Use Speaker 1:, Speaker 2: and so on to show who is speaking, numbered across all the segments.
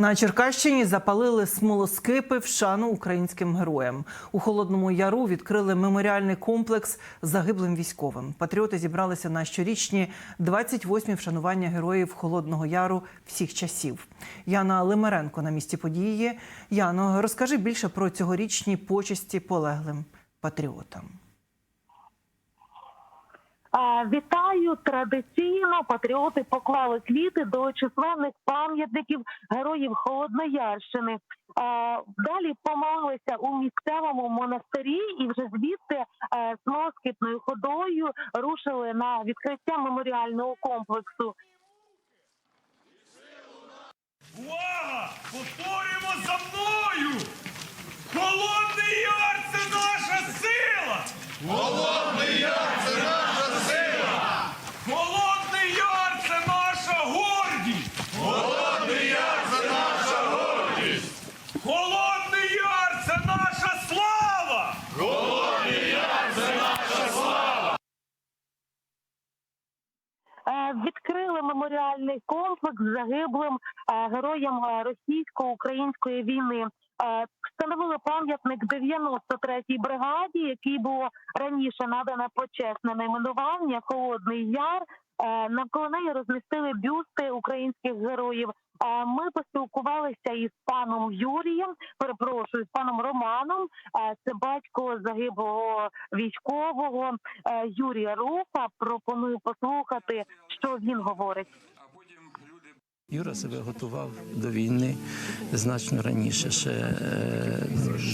Speaker 1: На Черкащині запалили смолоскипи в шану українським героям. У Холодному Яру відкрили меморіальний комплекс загиблим військовим. Патріоти зібралися на щорічні 28-мі вшанування героїв Холодного Яру всіх часів. Яна Лимаренко на місці події. Яно, розкажи більше про цьогорічні почесті полеглим патріотам.
Speaker 2: Вітаю традиційно. Патріоти поклали квіти до численних пам'ятників героїв Холодноярщини. Далі помолилися у місцевому монастирі і вже звідти е, смоскітною ходою рушили на відкриття меморіального комплексу.
Speaker 3: Увага! Повторюємо за мною! Холодний яр це наша сила! Холодний яр це наша сила! Холодний яр це наша гордість! Холодний яр це наша гордість! Холодний яр це наша слава!
Speaker 2: Е, Відкрили меморіальний комплекс загиблим е, героям е, російсько-української війни. Е, Встановили пам'ятник 93-й бригаді, який було раніше надане почесне найменування Холодний Яр. Е, Навколо неї розмістили бюсти українських героїв. Е, Ми поспілкувалися із паном Юрієм, перепрошую, з паном Романом. Е, Це батько загиблого військового Юрія Руфа. Пропоную послухати, що він говорить.
Speaker 4: Юра себе готував до війни значно раніше, ще е,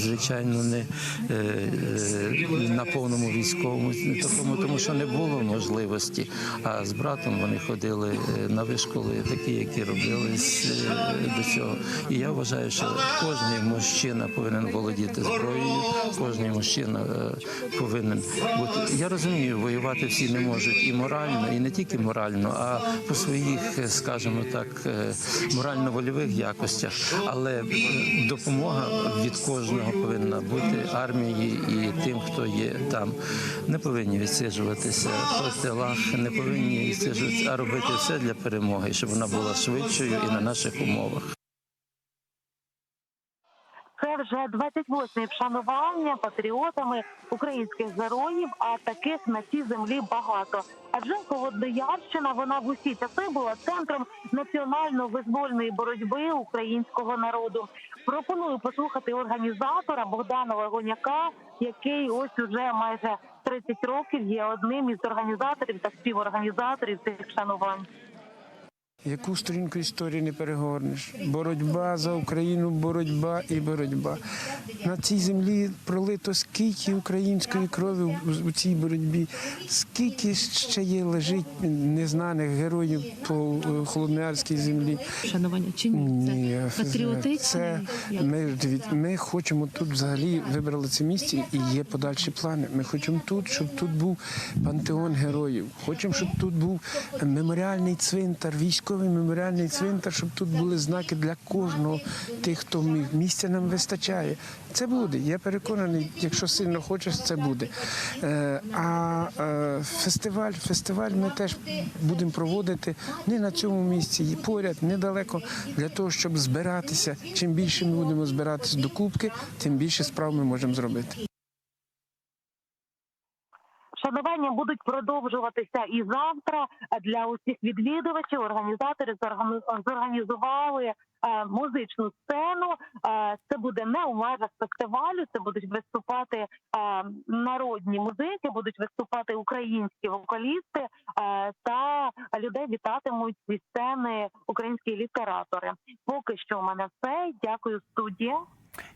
Speaker 4: звичайно не е, е, на повному військовому такому, тому що не було можливості. А з братом вони ходили на вишколи, такі, які робились до цього. І я вважаю, що кожен мужчина повинен володіти зброєю, кожен мужчина повинен бути. Я розумію, воювати всі не можуть і морально, і не тільки морально, а по своїх, скажімо так, морально-вольових якостях. Але е, допомога від кожного повинна бути армії і тим, хто є там. Не повинні відсиджуватися по тилах, не повинні відсиджуватися, а робити все для перемоги, щоб вона була швидшою і на наших умовах.
Speaker 2: Вже 28-ме вшанування патріотами українських героїв. А таких на цій землі багато. Адже Холодноярщина вона в усі часи була центром національно-визвольної боротьби українського народу. Пропоную послухати організатора Богдана Лагоняка, який ось уже майже 30 років є одним із організаторів та співорганізаторів цих вшанувань.
Speaker 5: Яку сторінку історії не перегорнеш? Боротьба за Україну, боротьба і боротьба. На цій землі пролито скільки української крові у- цій боротьбі, скільки ще є лежить незнаних героїв по е, холодноярській землі.
Speaker 6: Шанування чи ні?
Speaker 5: Ні,
Speaker 6: Це
Speaker 5: ми, ми хочемо тут взагалі вибрали це місце і є подальші плани. Ми хочемо тут, щоб тут був пантеон героїв. Хочемо, щоб тут був меморіальний цвинтар, військовий меморіальний цвинтар, щоб тут були знаки для кожного тих, хто міг. Місця нам вистачає. Це буде. Я переконаний, якщо сильно хочеш, це буде. Е, а е, фестиваль, фестиваль ми теж будемо проводити не на цьому місці, і поряд, недалеко, для того, щоб збиратися. Чим більше ми будемо збиратися до кубки, тим більше справ ми можемо зробити.
Speaker 2: Шанування будуть продовжуватися і завтра. Для усіх відвідувачів організатори зорганізували е, музичну сцену. Е, Це буде не у межах фестивалю. Це будуть виступати е, народні музики, будуть виступати українські вокалісти та людей вітатимуть зі сцени українські літератори. Поки що у мене все. Дякую, студія.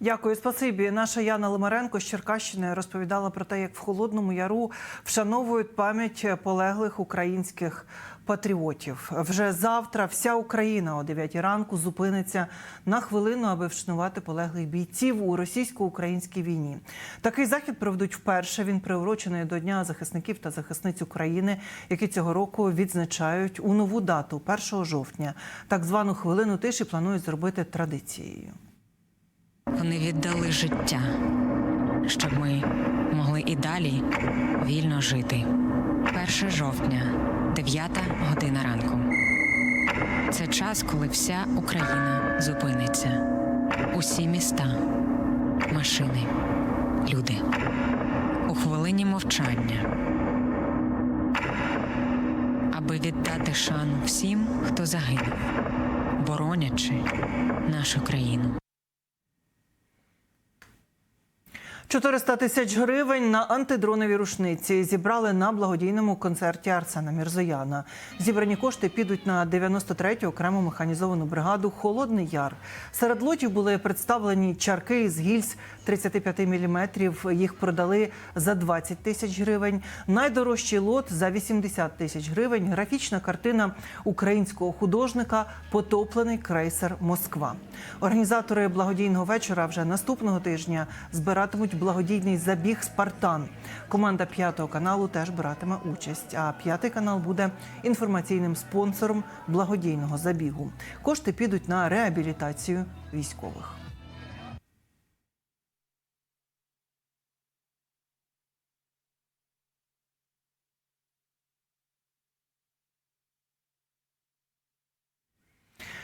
Speaker 1: Дякую, спасибі. Наша Яна Лимаренко з Черкащини розповідала про те, як в Холодному Яру вшановують пам'ять полеглих українських патріотів. Вже завтра вся Україна о 9 ранку зупиниться на хвилину, аби вшанувати полеглих бійців у російсько-українській війні. Такий захід проведуть вперше. Він приурочений до Дня захисників та захисниць України, які цього року відзначають у нову дату 1 жовтня. Так звану хвилину тиші планують зробити традицією.
Speaker 6: Вони віддали життя, щоб ми могли і далі вільно жити. 1 жовтня, 9 година ранку. Це час, коли вся Україна зупиниться. Усі міста, машини, люди. У хвилині мовчання. Аби віддати шану всім, хто загинув, боронячи нашу країну.
Speaker 1: 400 тисяч гривень на антидронові рушниці зібрали на благодійному концерті Арсена Мірзояна. Зібрані кошти підуть на 93-ю окрему механізовану бригаду Холодний Яр. Серед лотів були представлені чарки з гільз 35 мм. Їх продали за 20 тисяч гривень. Найдорожчий лот за 80 тисяч гривень. Графічна картина українського художника Потоплений крейсер Москва. Організатори благодійного вечора вже наступного тижня збиратимуть благодійний забіг Спартан. Команда п'ятого каналу теж братиме участь. А п'ятий канал буде інформаційним спонсором благодійного забігу. Кошти підуть на реабілітацію військових.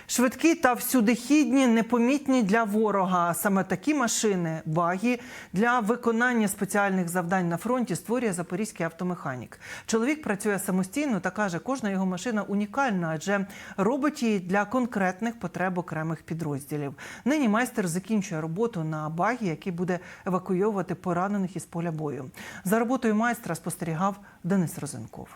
Speaker 1: Швидкі та всюдихідні, непомітні для ворога. Саме такі машини, багі для виконання спеціальних завдань на фронті створює запорізький автомеханік. Чоловік працює самостійно та каже, кожна його машина унікальна, адже робить її для конкретних потреб окремих підрозділів. Нині майстер закінчує роботу на багі, який буде евакуйовувати поранених із поля бою. За роботою майстра спостерігав Денис Розенков.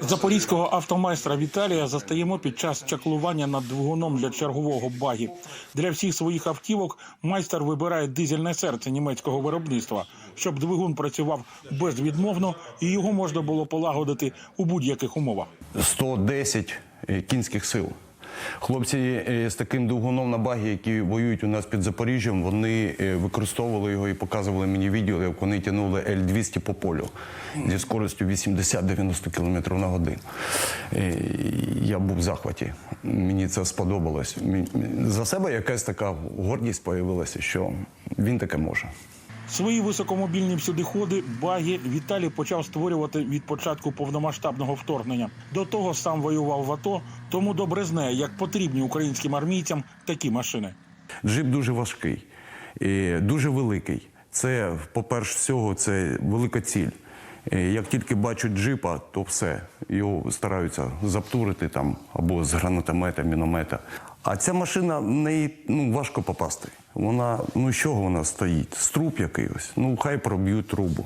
Speaker 7: Запорізького автомайстра Віталія застаємо під час чаклування над двигуном для чергового багі. Для всіх своїх автівок майстер вибирає дизельне серце німецького виробництва, щоб двигун працював безвідмовно і його можна було полагодити у будь-яких умовах.
Speaker 8: 110 кінських сил. Хлопці е, з таким двигуном на багі, які воюють у нас під Запоріжжям, вони е, використовували його і показували мені відео, як вони тягнули Л-200 по полю зі скоростю 80-90 км на годину. Е, Я був в захваті. Мені це сподобалось. За себе якась така гордість з'явилася, що він таке може.
Speaker 7: Свої високомобільні всюдиходи багі Віталій почав створювати від початку повномасштабного вторгнення. До того сам воював в АТО, тому добре знає, як потрібні українським армійцям такі машини.
Speaker 8: Джип дуже важкий, і дуже великий. Це, по-перше, всього, це велика ціль. Як тільки бачать джипа, то все. Його стараються заптурити там або з гранатомета, міномета. А ця машина в неї ну, важко попасти. Вона, ну з чого вона стоїть? З труб якийсь. Ну, хай проб'ють трубу.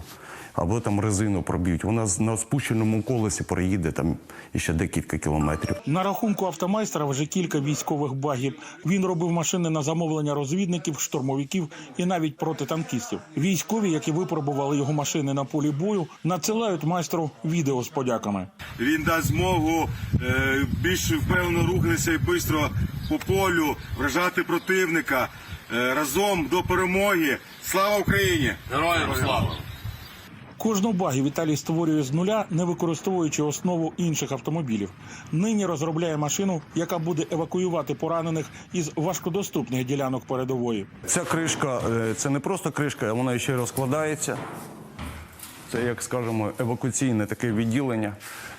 Speaker 8: Або там резину проб'ють. Вона з- на спущеному колесі проїде там іще декілька кілометрів.
Speaker 7: На рахунку автомайстра вже кілька військових багів. Він робив машини на замовлення розвідників, штурмовиків і навіть протитанкістів. Військові, які випробували його машини на полі бою, надсилають майстру відео з подяками.
Speaker 3: Він дасть змогу е, більш впевнено рухатися і швидко по полю, вражати противника е, разом до перемоги. Слава Україні! Героям слава!
Speaker 7: Кожну багі Віталій створює з нуля, не використовуючи основу інших автомобілів. Нині розробляє машину, яка буде евакуювати поранених із важкодоступних ділянок передової.
Speaker 8: Ця кришка е, це не просто кришка, вона ще розкладається. Це, як скажемо, евакуаційне таке відділення.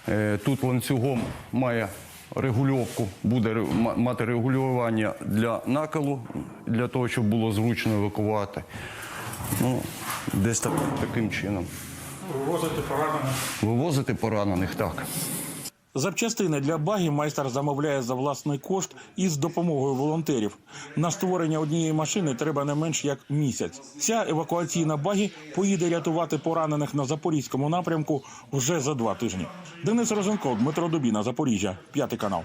Speaker 8: Е, Тут ланцюгом має регульовку, буде мати регулювання для накалу, для того, щоб було зручно евакувати. Ну, десь так, таким чином.
Speaker 7: Вивозити поранених.
Speaker 8: Вивозити поранених, так.
Speaker 7: Запчастини для баги майстер замовляє за власний кошт і з допомогою волонтерів. На створення однієї машини треба не менш як місяць. Ця евакуаційна багі поїде рятувати поранених на запорізькому напрямку вже за два тижні. Денис Розенков, Дмитро Дубіна, Запоріжжя, п'ятий канал.